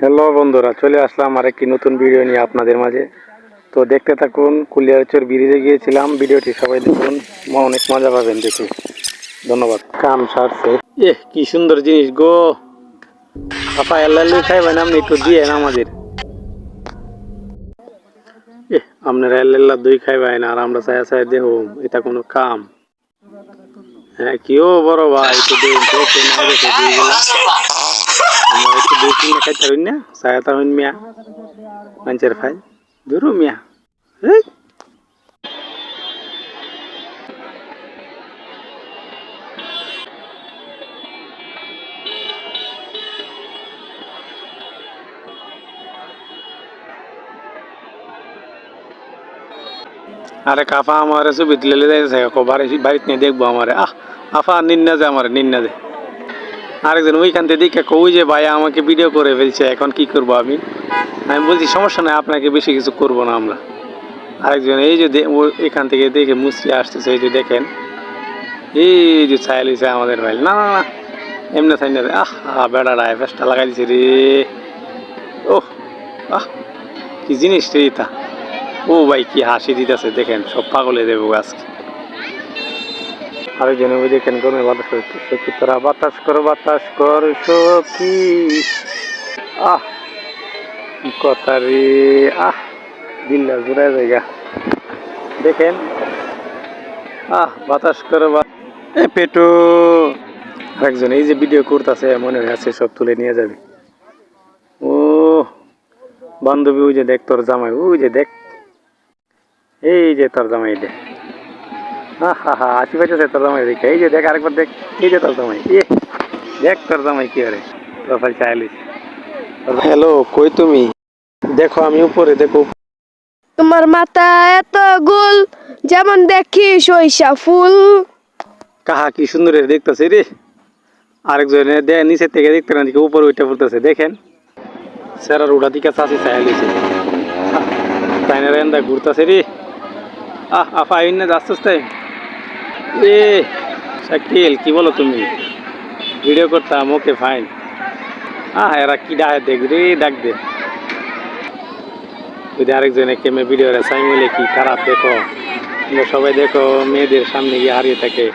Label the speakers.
Speaker 1: Hello বন্ধুরা চলে আসলাম আর একটি নতুন ভিডিও নিয়ে আপনাদের মাঝে। তো দেখতে থাকুন কুলিয়ারচর ব্রিজে গিয়েছিলাম। ভিডিওটি সবাই দেখুন অনেক মজা পাবেন দেখে। ধন্যবাদ। কাম সারছে। এ কি সুন্দর জিনিস গো। আপা এল্লাল্লি খাইবেন আপনি একটু দিয়ে আমাদের। এ আপনারা এল্লাল্লা দুই খাইবেন আর আমরা চায়া চায়া দেহ এটা কোনো কাম। হ্যাঁ কিও বড় ভাই একটু দিন আমার একটু দুই তিনটা খাইতে হইন না সায়াতা আরে কাফা আমার ছবি তুলে যাইতেছে বাড়ি বাড়িতে দেখব আমারে। আহ, আফা, নিন্না যে আমার, নিন্না যে। আরেকজন ওইখান থেকে দেখে কই যে ভাই আমাকে ভিডিও করে ফেলছে, এখন কি করব আমি? আমি বলছি, সমস্যা নাই, আপনাকে বেশি কিছু করব না আমরা। আরেকজন এই যে এখান থেকে দেখে মুসরি আসতেছে, এই যে দেখেন। এই যে ছায়াল হয়েছে আমাদের ভাই। না না না, এমনি ছাই না আহ বেড়া বেড়াটা ফেসটা লাগাই দিছে রে। ও আহ, কি জিনিস রে ও ভাই, কি হাসি দিতেছে, দেখেন, সব পাগলে দেবো আজকে। আরেকজন ওই দেখেন গরমে বাতাস করতে সখী তোরা বাতাস কর বাতাস কর, সখী। আহ, কি কথা রে, আহ দিল্লা জোড়া জায়গা দেখেন, আহ, বাতাস কর এ পেটু, আরেকজন এই যে ভিডিও করতেছে, মনে হয় আছে, সব তুলে নিয়ে যাবে। ও, বান্ধবী ওই যে দেখ তোর জামাই, ওই যে দেখ। এই যে তোর জামাই দেখ হা হা আশি পাইতেছে তোর জামাই দেখে। এই যে দেখ আরেকবার দেখ। এই যে তোর জামাই। এ দেখ তোর জামাই কি আরে প্রোফাইল চাইলিস হ্যালো কই তুমি? দেখো আমি উপরে দেখো।
Speaker 2: তোমার মাথা এত গোল যেমন দেখি সরিষা ফুল।
Speaker 1: কাহা কি সুন্দর দেখতেছে রে। আরেকজনে দে নিচের থেকে দেখতে না দিকে উপরে ওইটা বলতেছে দেখেন। স্যার ওটা দিকে চাষি চাইলিছে তাই না রেন্দা ঘুরতেছে রে। আহ আফা আইন না আস্তে আস্তে এ, শাকিল, কি বলো তুমি? ভিডিও করতাম, ওকে ফাইন আহ, এরা কি ডাক দেখ রে, ডাক দে। যদি আরেকজনে কেমে ভিডিও রে সাইমিলে কি খারাপ দেখো? তোমরা সবাই দেখো, মেয়েদের সামনে গিয়ে হারিয়ে থাকে।